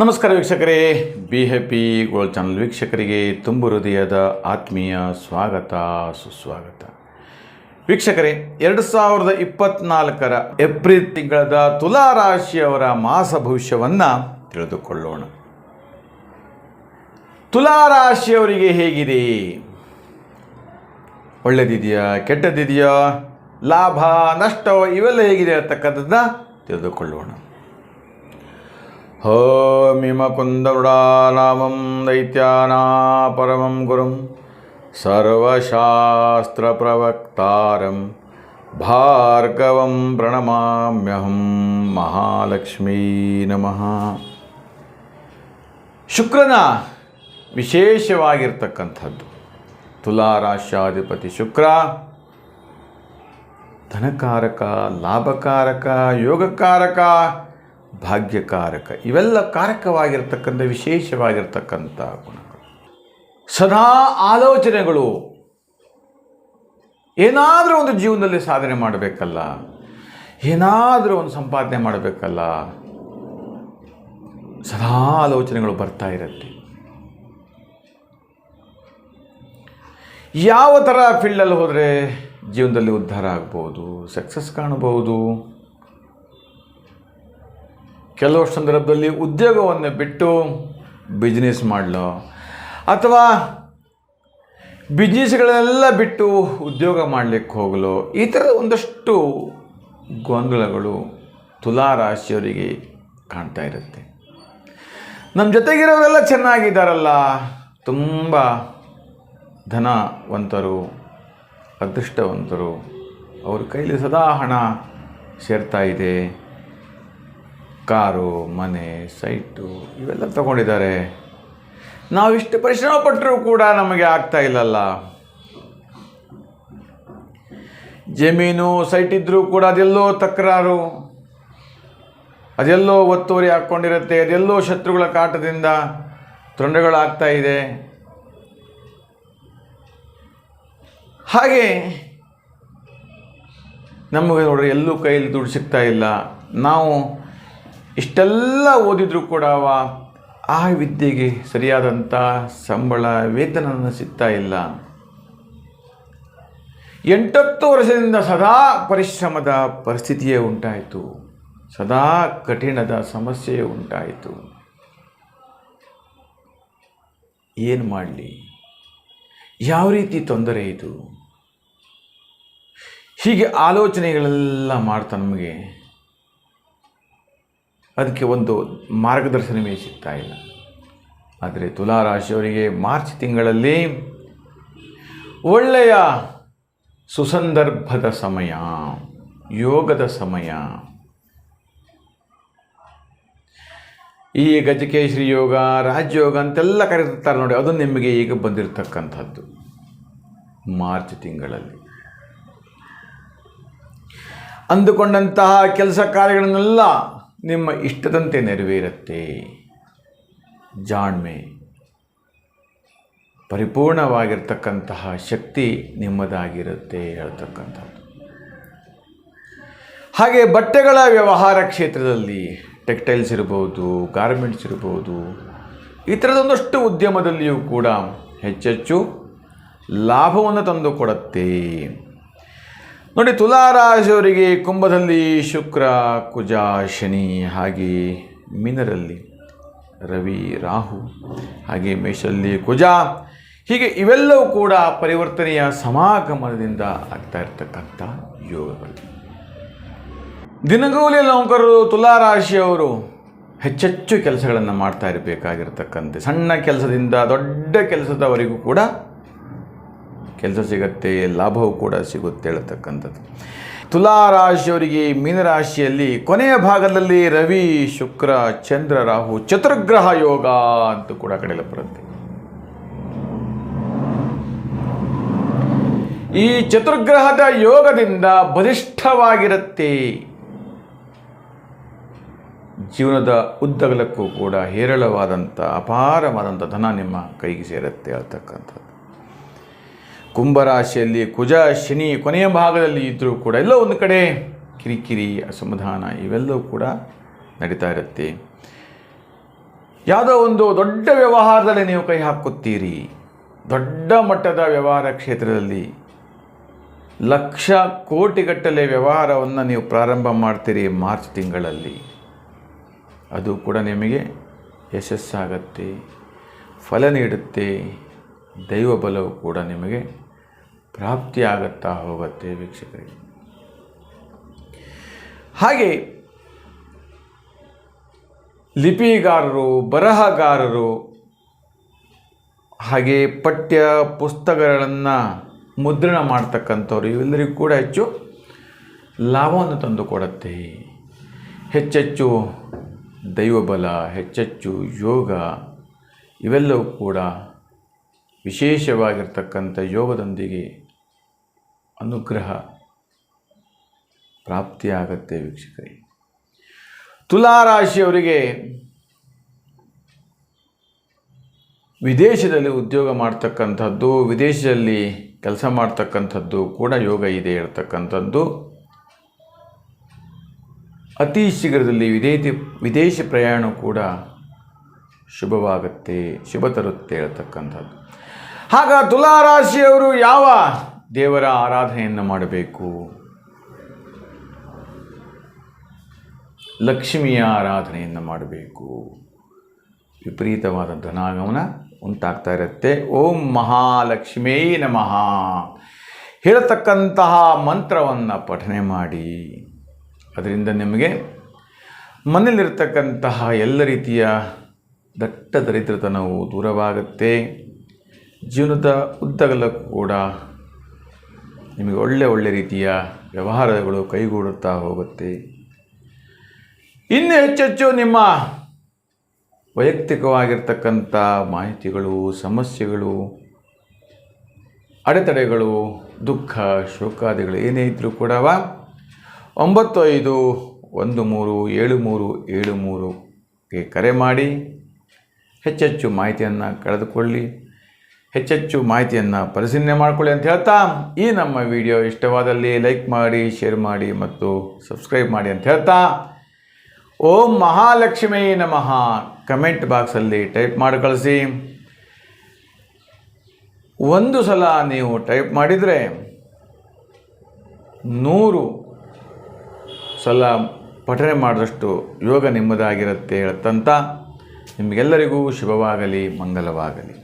ನಮಸ್ಕಾರ ವೀಕ್ಷಕರೇ. Be happy gold channel ವೀಕ್ಷಕರಿಗೆ ತುಂಬು ಹೃದಯದ ಆತ್ಮೀಯ ಸ್ವಾಗತ, ಸುಸ್ವಾಗತ. ವೀಕ್ಷಕರೇ, ಎರಡು ಸಾವಿರದ ಇಪ್ಪತ್ನಾಲ್ಕರ ಏಪ್ರಿಲ್ ತಿಂಗಳದ ತುಲಾ ರಾಶಿಯವರ ಮಾಸ ಭವಿಷ್ಯವನ್ನು ತಿಳಿದುಕೊಳ್ಳೋಣ. ತುಲಾ ರಾಶಿಯವರಿಗೆ ಹೇಗಿದೆ? ಒಳ್ಳೆದಿದೆಯಾ, ಕೆಟ್ಟದಿದೆಯಾ, ಲಾಭ ನಷ್ಟ ಇವೆಲ್ಲ ಹೇಗಿದೆ ಅಂತಕ್ಕಂಥದ್ದನ್ನ ತಿಳಿದುಕೊಳ್ಳೋಣ. ದೈತ್ಯಾನಾ ಪರಮಂ ಗುರುಂ ಸರ್ವಶಾಸ್ತ್ರಪ್ರವಕ್ತಾರಂ ಭಾರ್ಗವಂ ಪ್ರಣಮಾಮ್ಯಹಂ ಮಹಾಲಕ್ಷ್ಮೀ ನಮಃ. ಶುಕ್ರನ ವಿಶೇಷವಾಗಿರ್ತಕ್ಕಂಥದ್ದು. ತುಲಾರಾಶ್ಯಾಧಿಪತಿ ಶುಕ್ರ, ಧನಕಾರಕ, ಲಾಭಕಾರಕ, ಯೋಗಕಾರಕ ಭಾಗ್ಯಕಾರಕ. ಇವೆಲ್ಲ ಕಾರಕವಾಗಿರ್ತಕ್ಕಂಥ, ವಿಶೇಷವಾಗಿರ್ತಕ್ಕಂಥ ಗುಣಗಳು. ಸದಾ ಆಲೋಚನೆಗಳು. ಏನಾದರೂ ಒಂದು ಜೀವನದಲ್ಲಿ ಸಾಧನೆ ಮಾಡಬೇಕಲ್ಲ? ಏನಾದರೂ ಒಂದು ಸಂಪಾದನೆ ಮಾಡಬೇಕಲ್ಲ? ಸದಾ ಆಲೋಚನೆಗಳು ಬರ್ತಾ ಇರುತ್ತೆ. ಯಾವ ಥರ ಫೀಲ್ಡಲ್ಲಿ ಹೋದರೆ ಜೀವನದಲ್ಲಿ ಉದ್ಧಾರ ಆಗ್ಬೋದು, ಸಕ್ಸಸ್ ಕಾಣಬಹುದು? ಕೆಲವು ಸಂದರ್ಭದಲ್ಲಿ ಉದ್ಯೋಗವನ್ನು ಬಿಟ್ಟು ಬಿಸ್ನೆಸ್ ಮಾಡಲು? ಅಥವಾ ಬಿಸ್ನೆಸ್ಗಳನ್ನೆಲ್ಲ ಬಿಟ್ಟು ಉದ್ಯೋಗ ಮಾಡಲಿಕ್ಕೆ ಹೋಗಲು? ಈ ಥರದ ಒಂದಷ್ಟು ಗೊಂದಲಗಳು ತುಲಾ ರಾಶಿಯವರಿಗೆ ಕಾಣ್ತಾ ಇರುತ್ತೆ. ನಮ್ಮ ಜೊತೆಗಿರೋರೆಲ್ಲ ಚೆನ್ನಾಗಿದ್ದಾರಲ್ಲ? ತುಂಬ ಧನವಂತರು, ಅದೃಷ್ಟವಂತರು, ಅವ್ರ ಕೈಲಿ ಸದಾ ಹಣ ಸೇರ್ತಾ ಇದೆ. ಕಾರು, ಮನೆ, ಸೈಟು ಇವೆಲ್ಲ ತಗೊಂಡಿದ್ದಾರೆ. ನಾವು ಇಷ್ಟು ಪರಿಶ್ರಮ ಪಟ್ಟರೂ ಕೂಡ ನಮಗೆ ಆಗ್ತಾ ಇಲ್ಲಲ್ಲ. ಜಮೀನು, ಸೈಟ್ ಇದ್ದರೂ ಕೂಡ ಅದೆಲ್ಲೋ ತಕರಾರು. ಅದೆಲ್ಲೋ ಒತ್ತುವರಿ ಹಾಕ್ಕೊಂಡಿರುತ್ತೆ ಅದೆಲ್ಲೋ ಶತ್ರುಗಳ ಕಾಟದಿಂದ ತೊಂದರೆಗಳಾಗ್ತಾ ಇದೆ. ಹಾಗೆ ನಮಗೆ ನೋಡ್ರಿ ಎಲ್ಲೂ ಕೈಯಲ್ಲಿ ದುಡ್ಡು ಸಿಗ್ತಾ ಇಲ್ಲ. ನಾವು ಇಷ್ಟೆಲ್ಲ ಓದಿದರೂ ಕೂಡ ಆ ವಿದ್ಯೆಗೆ ಸರಿಯಾದಂಥ ಸಂಬಳ ವೇತನ ಸಿಗ್ತಾ ಇಲ್ಲ. ಎಂಟತ್ತು ವರ್ಷದಿಂದ ಸದಾ ಪರಿಶ್ರಮದ ಪರಿಸ್ಥಿತಿಯೇ ಉಂಟಾಯಿತು. ಸದಾ ಕಠಿಣದ ಸಮಸ್ಯೆ ಉಂಟಾಯಿತು. ಏನು ಮಾಡಲಿ? ಯಾವ ರೀತಿ ತೊಂದರೆ ಇದು? ಹೀಗೆ ಆಲೋಚನೆಗಳೆಲ್ಲ ಮಾಡ್ತಾ ನಮಗೆ. ಅದಕ್ಕೆ ಒಂದು ಮಾರ್ಗದರ್ಶನವೇ ಸಿಗ್ತಾ ಇಲ್ಲ. ಆದರೆ ತುಲಾರಾಶಿಯವರಿಗೆ ಮಾರ್ಚ್ ತಿಂಗಳಲ್ಲಿ ಒಳ್ಳೆಯ ಸುಸಂದರ್ಭದ ಸಮಯ, ಯೋಗದ ಸಮಯ. ಈ ಗಜಕೇಶ್ವರಿ ಯೋಗ, ರಾಜಯೋಗ ಅಂತೆಲ್ಲ ಕರೀತಾರೆ ನೋಡಿ, ಅದು ನಿಮಗೆ ಈಗ ಬಂದಿರತಕ್ಕಂಥದ್ದು ಮಾರ್ಚ್ ತಿಂಗಳಲ್ಲಿ. ಅಂದುಕೊಂಡಂತಹ ಕೆಲಸ ಕಾರ್ಯಗಳನ್ನೆಲ್ಲ ನಿಮ್ಮ ಇಷ್ಟದಂತೆ ನೆರವೇರುತ್ತೆ. ಜಾಣ್ಮೆ. ಪರಿಪೂರ್ಣವಾಗಿರ್ತಕ್ಕಂತಹ ಶಕ್ತಿ ನಿಮ್ಮದಾಗಿರುತ್ತೆ ಹೇಳ್ತಕ್ಕಂಥದ್ದು. ಹಾಗೆ ಬಟ್ಟೆಗಳ ವ್ಯವಹಾರ ಕ್ಷೇತ್ರದಲ್ಲಿ ಟೆಕ್ಟೈಲ್ಸ್ ಇರ್ಬೋದು, ಗಾರ್ಮೆಂಟ್ಸ್ ಇರ್ಬೋದು ಈ ಥರದೊಂದಷ್ಟು ಉದ್ಯಮದಲ್ಲಿಯೂ ಕೂಡ ಹೆಚ್ಚೆಚ್ಚು ಲಾಭವನ್ನು ತಂದುಕೊಡುತ್ತೆ ನೋಡಿ ತುಲಾರಾಶಿಯವರಿಗೆ ಕುಂಭದಲ್ಲಿ ಶುಕ್ರ, ಕುಜ, ಶನಿ, ಹಾಗೆ ಮೀನರಲ್ಲಿ ರವಿ, ರಾಹು, ಹಾಗೆ ಮೇಷಲ್ಲಿ ಕುಜ, ಹೀಗೆ ಇವೆಲ್ಲವೂ ಕೂಡ ಪರಿವರ್ತನೆಯ ಸಮಾಗಮನದಿಂದ ಆಗ್ತಾ ಇರತಕ್ಕಂಥ ಯೋಗಗಳು. ದಿನಗೂಲಿ ನೌಕರರು, ತುಲಾರಾಶಿಯವರು ಹೆಚ್ಚೆಚ್ಚು ಕೆಲಸಗಳನ್ನು ಮಾಡ್ತಾ ಇರಬೇಕಾಗಿರ್ತಕ್ಕಂತೆ. ಸಣ್ಣ ಕೆಲಸದಿಂದ ದೊಡ್ಡ ಕೆಲಸದವರೆಗೂ ಕೂಡ ಕೆಲಸ ಸಿಗುತ್ತೆ, ಲಾಭವೂ ಕೂಡ ಸಿಗುತ್ತೆ ಹೇಳ್ತಕ್ಕಂಥದ್ದು. ತುಲಾರಾಶಿಯವರಿಗೆ ಮೀನರಾಶಿಯಲ್ಲಿ ಕೊನೆಯ ಭಾಗದಲ್ಲಿ ರವಿ, ಶುಕ್ರ, ಚಂದ್ರ, ರಾಹು, ಚತುರ್ಗ್ರಹ ಯೋಗ ಅಂತ ಕೂಡ ಕಡೆಯಲ್ಲ ಬರುತ್ತೆ. ಈ ಚತುರ್ಗ್ರಹದ ಯೋಗದಿಂದ ಬಲಿಷ್ಠವಾಗಿರುತ್ತೆ. ಜೀವನದ ಉದ್ದಗಲಕ್ಕೂ ಕೂಡ ಹೇರಳವಾದಂಥ, ಅಪಾರವಾದಂಥ ಧನ ನಿಮ್ಮ ಕೈಗೆ ಸೇರುತ್ತೆ ಹೇಳ್ತಕ್ಕಂಥದ್ದು. ಕುಂಭರಾಶಿಯಲ್ಲಿ ಕುಜ, ಶನಿ ಕೊನೆಯ ಭಾಗದಲ್ಲಿ ಇದ್ದರೂ ಕೂಡ ಎಲ್ಲೋ ಒಂದು ಕಡೆ ಕಿರಿಕಿರಿ, ಅಸಮಾಧಾನ ಇವೆಲ್ಲವೂ ಕೂಡ ನಡೀತಾ ಇರುತ್ತೆ. ಯಾವುದೋ ಒಂದು ದೊಡ್ಡ ವ್ಯವಹಾರದಲ್ಲಿ ನೀವು ಕೈ ಹಾಕುತ್ತೀರಿ. ದೊಡ್ಡ ಮಟ್ಟದ ವ್ಯವಹಾರ ಕ್ಷೇತ್ರದಲ್ಲಿ ಲಕ್ಷ ಕೋಟಿಗಟ್ಟಲೆ ವ್ಯವಹಾರವನ್ನು ನೀವು ಪ್ರಾರಂಭ ಮಾಡ್ತೀರಿ ಮಾರ್ಚ್ ತಿಂಗಳಲ್ಲಿ. ಅದು ಕೂಡ ನಿಮಗೆ ಯಶಸ್ಸಾಗತ್ತೆ, ಫಲ ನೀಡುತ್ತೆ, ದೈವ ಬಲವು ಕೂಡ ನಿಮಗೆ ಪ್ರಾಪ್ತಿಯಾಗುತ್ತಾ ಹೋಗುತ್ತೆ ವೀಕ್ಷಕರಿಗೆ ಹಾಗೆ ಲಿಪಿಗಾರರು, ಬರಹಗಾರರು, ಹಾಗೆ ಪಠ್ಯ ಪುಸ್ತಕಗಳನ್ನು ಮುದ್ರಣ ಮಾಡ್ತಕ್ಕಂಥವ್ರು ಇವೆಲ್ಲರಿಗೂ ಕೂಡ ಹೆಚ್ಚು ಲಾಭವನ್ನು ತಂದುಕೊಡುತ್ತೆ ಹೆಚ್ಚೆಚ್ಚು ದೈವಬಲ, ಹೆಚ್ಚೆಚ್ಚು ಯೋಗ ಇವೆಲ್ಲವೂ ಕೂಡ ವಿಶೇಷವಾಗಿರ್ತಕ್ಕಂಥ ಯೋಗದೊಂದಿಗೆ ಅನುಗ್ರಹ ಪ್ರಾಪ್ತಿಯಾಗತ್ತೆ ವೀಕ್ಷಕರಿಗೆ ತುಲಾರಾಶಿಯವರಿಗೆ ವಿದೇಶದಲ್ಲಿ ಉದ್ಯೋಗ ಮಾಡ್ತಕ್ಕಂಥದ್ದು, ವಿದೇಶದಲ್ಲಿ ಕೆಲಸ ಮಾಡ್ತಕ್ಕಂಥದ್ದು ಕೂಡ ಯೋಗ ಇದೆ ಇರತಕ್ಕಂಥದ್ದು ಅತಿ ಶೀಘ್ರದಲ್ಲಿ ವಿದೇಶಿ ವಿದೇಶಿ ಪ್ರಯಾಣ ಕೂಡ ಶುಭವಾಗುತ್ತೆ, ಶುಭ ತರುತ್ತೆ ಹೇಳ್ತಕ್ಕಂಥದ್ದು. ಆಗ ತುಲಾರಾಶಿಯವರು ಯಾವ ದೇವರ ಆರಾಧನೆಯನ್ನು ಮಾಡಬೇಕು. ಲಕ್ಷ್ಮಿಯ ಆರಾಧನೆಯನ್ನು ಮಾಡಬೇಕು. ವಿಪರೀತವಾದ ಧನಾಗಮನ ಉಂಟಾಗ್ತಾ ಇರುತ್ತೆ. ಓಂ ಮಹಾಲಕ್ಷ್ಮೀ ನಮಃ. ಹೇಳತಕ್ಕಂತಹ ಮಂತ್ರವನ್ನು ಪಠನೆ ಮಾಡಿ. ಅದರಿಂದ ನಿಮಗೆ ಮನೆಯಲ್ಲಿರ್ತಕ್ಕಂತಹ ಎಲ್ಲ ರೀತಿಯ ದಟ್ಟ ದರಿದ್ರತನವು ದೂರವಾಗುತ್ತೆ. ಜೀವನದ ಉದ್ದಗಲಕ್ಕೂ ಕೂಡ ನಿಮಗೆ ಒಳ್ಳೆ ಒಳ್ಳೆ ರೀತಿಯ ವ್ಯವಹಾರಗಳು ಕೈಗೂಡುತ್ತಾ ಹೋಗುತ್ತೆ. ಇನ್ನು ಹೆಚ್ಚೆಚ್ಚು ನಿಮ್ಮ ವೈಯಕ್ತಿಕವಾಗಿರ್ತಕ್ಕಂಥ ಮಾಹಿತಿಗಳು, ಸಮಸ್ಯೆಗಳು, ಅಡೆತಡೆಗಳು, ದುಃಖ, ಶೋಕಾದಿಗಳು ಏನೇ ಇದ್ದರೂ ಕೂಡ ಒಂಬತ್ತು ಐದು ಒಂದು ಮೂರು ಏಳು ಮೂರು ಏಳು ಮೂರುಗೆ ಕರೆ ಮಾಡಿ, ಹೆಚ್ಚೆಚ್ಚು ಮಾಹಿತಿಯನ್ನು ಕಳೆದುಕೊಳ್ಳಿ. ಹೆಚ್ಚೆಚ್ಚು ಮಾಹಿತಿಯನ್ನು ಪರಿಶೀಲನೆ ಮಾಡಿಕೊಳ್ಳಿ ಅಂತ ಹೇಳ್ತಾ ಈ ನಮ್ಮ ವಿಡಿಯೋ ಇಷ್ಟವಾದಲ್ಲಿ ಲೈಕ್ ಮಾಡಿ, ಶೇರ್ ಮಾಡಿ ಮತ್ತು ಸಬ್ಸ್ಕ್ರೈಬ್ ಮಾಡಿ ಅಂತ ಹೇಳ್ತಾ ಓಂ ಮಹಾಲಕ್ಷ್ಮೀ ನಮಃ. ಕಮೆಂಟ್ ಬಾಕ್ಸಲ್ಲಿ ಟೈಪ್ ಮಾಡಿ ಕಳಿಸಿ. ಒಂದು ಸಲ ನೀವು ಟೈಪ್ ಮಾಡಿದರೆ ನೂರು ಸಲ ಪಠನೆ ಮಾಡಿದಷ್ಟು ಯೋಗ ನಿಮ್ಮದಾಗಿರುತ್ತೆ ಹೇಳ್ತಂತ. ನಿಮಗೆಲ್ಲರಿಗೂ ಶುಭವಾಗಲಿ, ಮಂಗಲವಾಗಲಿ.